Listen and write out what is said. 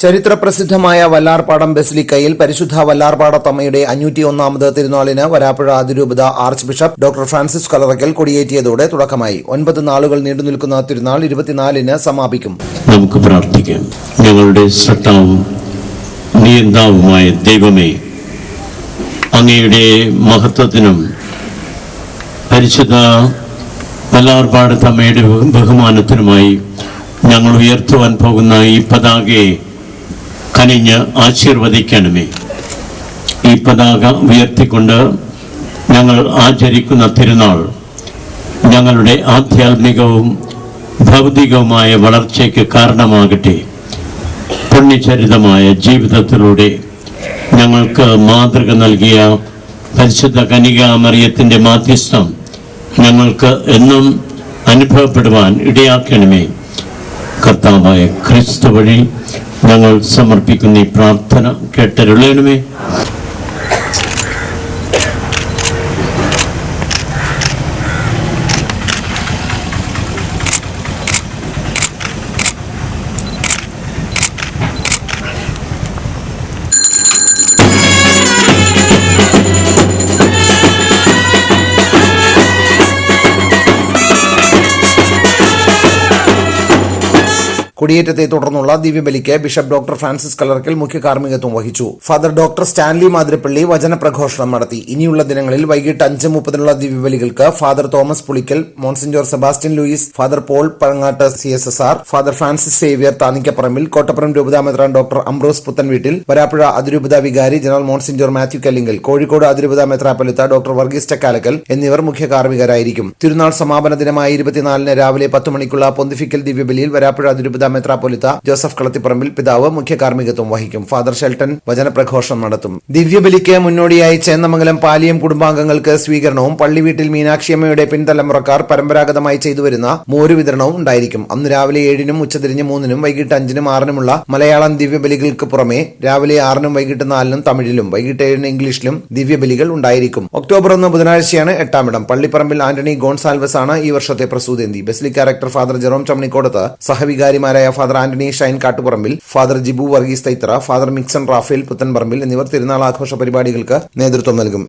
ചരിത്രപ്രസിദ്ധമായ വല്ലാർപാടം ബസിലിക്കയിൽ പരിശുദ്ധ വല്ലാർപാടത്തമ്മയുടെ അഞ്ഞൂറ്റി ഒന്നാമത് തിരുനാളിന് വരാപ്പുഴ അതിരൂപത archbishop doctor Francis Kalarakkal കൊടിയേറ്റിയതോടെ തുടക്കമായി. ഒൻപത് നാളുകൾ നീണ്ടുനിൽക്കുന്ന തിരുനാൾ ഇരുപത്തിനാലിന് സമാപിക്കും. നമുക്ക് പ്രാർത്ഥിക്കാം. ഞങ്ങളുടെ സട്ടാവും നിയന്താവുമായ ദൈവമേ അങ്ങയുടെ മഹത്വത്തിനും പരിശുദ്ധ വല്ലാർപാടത്തമ്മയുടെ ബഹുമാനത്തിനുമായി ഞങ്ങൾ ഉയർത്തുവാൻ പോകുന്ന ഈ പതാകയെ കനിഞ്ഞ് ആശീർവദിക്കണമേ. ഈ പതാക ഉയർത്തിക്കൊണ്ട് ഞങ്ങൾ ആചരിക്കുന്ന തിരുനാൾ ഞങ്ങളുടെ ആധ്യാത്മികവും ഭൗതികവുമായ വളർച്ചയ്ക്ക് കാരണമാകട്ടെ. പുണ്യചരിതമായ ജീവിതത്തിലൂടെ ഞങ്ങൾക്ക് മാതൃക നൽകിയ പരിശുദ്ധ കനികാമറിയത്തിന്റെ മാധ്യസ്ഥം ഞങ്ങൾക്ക് എന്നും അനുഭവപ്പെടുവാൻ ഇടയാക്കണമേ. കർത്താവായ ക്രിസ്തു വഴി ഞങ്ങൾ സമർപ്പിക്കുന്ന ഈ പ്രാർത്ഥന കേട്ടരുളയണമേ കൊടിയേറ്റത്തെ തുടർന്നുള്ള ദിവ്യബലിക്ക് ബിഷപ്പ് ഡോക്ടർ ഫ്രാൻസിസ് കലർക്കൽ മുഖ്യ കാർമ്മികത്വം വഹിച്ചു. ഫാദർ ഡോക്ടർ സ്റ്റാൻലി മാതിരപ്പള്ളി വചനപ്രഘോഷണം നടത്തി. ഇനിയുള്ള ദിനങ്ങളിൽ വൈകിട്ട് അഞ്ച് മുപ്പതിനുള്ള ദിവ്യബലികൾക്ക് father Thomas Pulikkal monsignor Sebastian Louis father Paul Pazhangattu C S S R father Francis Xavier Thanikkapparambil Kottapuram രൂപതാമെത്രാൻ doctor Ambrose Puthenveettil Varapuzha അതിരൂപത വികാരി general monsignor Mathew Kallinkal Kozhikode അതിരൂപത മെത്രാപ്പലുത്ത ഡോക്ടർ വർഗീസ് ചക്കാലക്കൽ എന്നിവർ മുഖ്യ കാർമ്മികരായിരിക്കും. തിരുനാൾ സമാപന ദിനമായ ഇരുപത്തിനാലിന് രാവിലെ പത്ത് മണിക്കുള്ള പൊന്തിഫിക്കൽ ദിവ്യബലിയിൽ വരാപ്പുഴ അതിരൂപത മെത്രാപ്പൊലിത്ത ജോസഫ് കളത്തിപ്പറമ്പിൽ പിതാവ് മുഖ്യ കാർമ്മികത്വം വഹിക്കും. ഫാദർ ഷെൽട്ടൺ വചനപ്രഘോഷം നടത്തും. ദിവ്യബലിക്ക് മുന്നോടിയായി ചേന്നമംഗലം പാലിയം കുടുംബാംഗങ്ങൾക്ക് സ്വീകരണവും പള്ളി വീട്ടിൽ മീനാക്ഷിയമ്മയുടെ പിൻതലമുറക്കാർ പരമ്പരാഗതമായി ചെയ്തുവരുന്ന മോര് വിതരണവും ഉണ്ടായിരിക്കും. അന്ന് രാവിലെ ഏഴിനും ഉച്ചതിരിഞ്ഞ് മൂന്നിനും വൈകിട്ട് അഞ്ചിനും ആറിനുമുള്ള മലയാളം ദിവ്യബലികൾക്ക് പുറമെ രാവിലെ ആറിനും വൈകിട്ട് നാലിനും തമിഴിലും വൈകിട്ട് ഏഴിന് ഇംഗ്ലീഷിലും ദിവ്യബലികൾ ഉണ്ടായിരിക്കും. ഒക്ടോബർ ഒന്ന് ബുധനാഴ്ചയാണ് എട്ടാമിടം പള്ളിപ്പറമ്പിൽ ആന്റണി ഗോൺസാൽവസ് ആണ് ഈ വർഷത്തെ പ്രസൂതേന്തി ബസ്ലി ക്യാരക്ടർ father Jerome Chammanikodath സഹവികാരിമാരായ father Antony Shine Kattuparambil father Jibu Varghese തൈത്ര father Mixon Raphael Puthenparambil എന്നിവർ തിരുനാൾ ആഘോഷ പരിപാടികൾക്ക് നേതൃത്വം നൽകും.